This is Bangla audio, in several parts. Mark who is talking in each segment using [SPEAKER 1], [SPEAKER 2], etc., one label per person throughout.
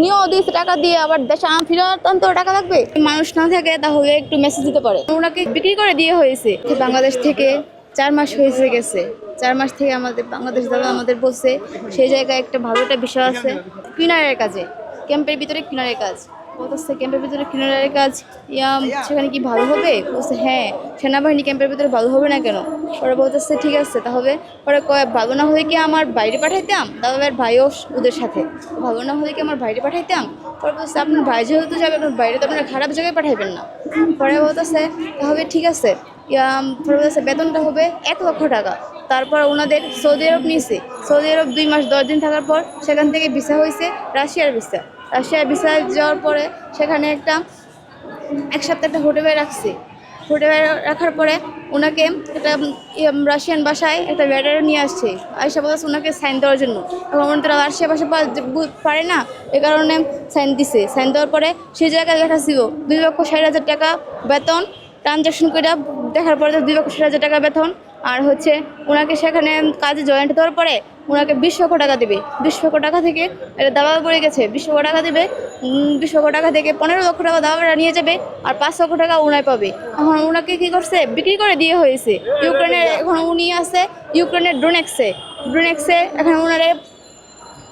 [SPEAKER 1] নিয়েও দিয়েছে টাকা দিয়ে, আবার দেশে ফিরত তো টাকা লাগবে। মানুষ না থাকে, তাহলে একটু মেসেজ দিতে পারে। ওনাকে বিক্রি করে দিয়ে হয়েছে। বাংলাদেশ থেকে চার মাস হয়েছে গেছে। চার মাস থেকে আমাদের বাংলাদেশ দাদা আমাদের বসে সেই জায়গায় একটা ভালো একটা বিষয় আছে, কিনারের কাজে। ক্যাম্পের ভিতরে কিনারের কাজ। বলতেছে ক্যাম্পের ভিতরে কিনারের কাজ? ইয়া সেখানে কি ভালো হবে? বলছে হ্যাঁ সেনাবাহিনী ক্যাম্পের ভিতরে ভালো হবে না কেন? পরে বলতেছে, ঠিক আছে তাহলে পরে কয়, ভালো না হলে কি আমার বাইরে পাঠাইতাম? দাদাদের ভাইও ওদের সাথে। ভালো না হলে কি আমার বাইরে পাঠাইতাম? পরে বলতেছে, আপনার ভাই যেহেতু যাবে, আপনার বাইরে তো আপনার খারাপ জায়গায় পাঠাইবেন না। পরে বলতেছে তাহলে ঠিক আছে। পরে বলতেছে, বেতনটা হবে এক লক্ষ টাকা। তারপর ওনাদের সৌদি আরব নিয়েছে। সৌদি আরব দুই মাস, দশ দিন থাকার পর সেখান থেকে ভিসা হয়েছে, রাশিয়ার ভিসা। রাশিয়ার ভিসা যাওয়ার পরে সেখানে একটা, এক সপ্তাহ একটা হোটেলে রাখছে। হোটেলে রাখার পরে ওনাকে একটা রাশিয়ান ভাষায় একটা ব্যাটারে নিয়ে আসছে। আইসা বলছে ওনাকে সাইন দেওয়ার জন্য। ওনারা তারা রাশিয়া ভাষা পারে না। এ কারণে সাইন দিছে। সাইন দেওয়ার পরে সেই জায়গায় লেখা ছিল দুই লক্ষ ষাট হাজার টাকা বেতন ট্রানজ্যাকশন করে দেখার পরে দুই লক্ষ ষাট হাজার টাকা বেতন। আর হচ্ছে ওনাকে সেখানে কাজে জয়েন্ট দেওয়ার পরে ওনাকে বিশ লক্ষ টাকা দেবে। বিশ লক্ষ টাকা থেকে এটা দাবা পড়ে গেছে। বিশ লক্ষ টাকা দেবে বিশ লক্ষ টাকা থেকে পনেরো লক্ষ টাকা দাবাটা নিয়ে যাবে আর পাঁচ লক্ষ টাকা উনায় পাবে। এখন ওনাকে কি করছে? বিক্রি করে দিয়ে হয়েছে। ইউক্রেনের এখন উনি আছে, ইউক্রেনের ড্রোনেক্সে ড্রোনেক্সে এখন ওনারে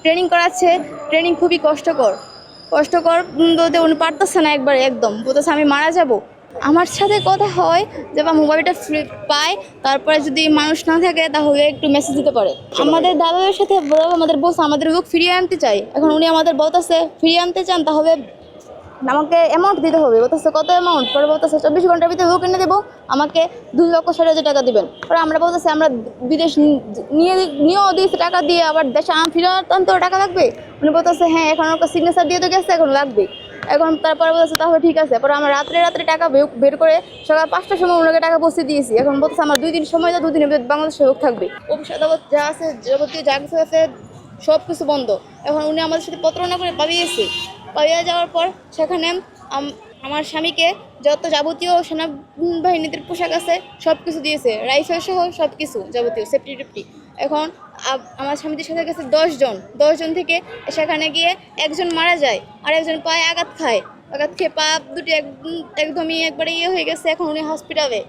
[SPEAKER 1] ট্রেনিং করাচ্ছে। ট্রেনিং খুবই কষ্টকর। কষ্টকর বলতে উনি পারতেছে না একবার একদম। বলতেছে আমি মারা যাব। আমার সাথে কথা হয় যে বা মোবাইলটা ফ্রি পায় তারপরে যদি মানুষ না থাকে তাহলে একটু মেসেজ দিতে পারে। আমাদের দাদাদের সাথে আমাদের বলছে আমাদের লোক ফিরিয়ে আনতে চাই এখন উনি আমাদের বলতেছে ফিরিয়ে আনতে চান তাহলে আমাকে অ্যামাউন্ট দিতে হবে। বলতেছে কত অ্যামাউন্ট পরে বলতেছে চব্বিশ ঘণ্টার ভিতরে লোক এনে দেবো আমাকে দুই লক্ষ ষাট হাজার টাকা দেবেন। পরে আমরা বলতেছি আমরা বিদেশ নিয়ে নিয়েও দিয়েছি টাকা দিয়ে আবার দেশে আম ফিরত আনতেও টাকা লাগবে? উনি বলতেছে হ্যাঁ এখন ওকে সিগনেচার দিয়ে তো গেছে এখন লাগবে এখন তারপরে বলতেছে তাহলে ঠিক আছে। পরে আমরা রাত্রে রাত্রে টাকা বের করে সকাল পাঁচটার সময় ওনাকে টাকা পৌঁছে দিয়েছি। এখন বলতেছে, আমার দুই দিন সময় যা দুই দিনের ভিতরে বাংলাদেশে লোক থাকবে। অফিস যা আছে, যাবতীয় যা কিছু আছে সব কিছু বন্ধ। এখন উনি আমাদের সাথে প্রতারণা করে পালিয়েছে। পালিয়ে যাওয়ার পর সেখানে আমার স্বামীকে যত যাবতীয় সেনাবাহিনীদের পোশাক আছে সব কিছু দিয়েছে। রাইফেল সহ সব কিছু যাবতীয়, সেফটি টেফটি। এখন আমার স্বামীদের সাথে গেছে দশজন। দশজন থেকে সেখানে গিয়ে একজন মারা যায় আর একজন পায়ে আঘাত খায়। আঘাত খেয়ে পা দুটি এক- একদমই একবারে ইয়ে হয়ে গেছে। এখন উনি হসপিটালে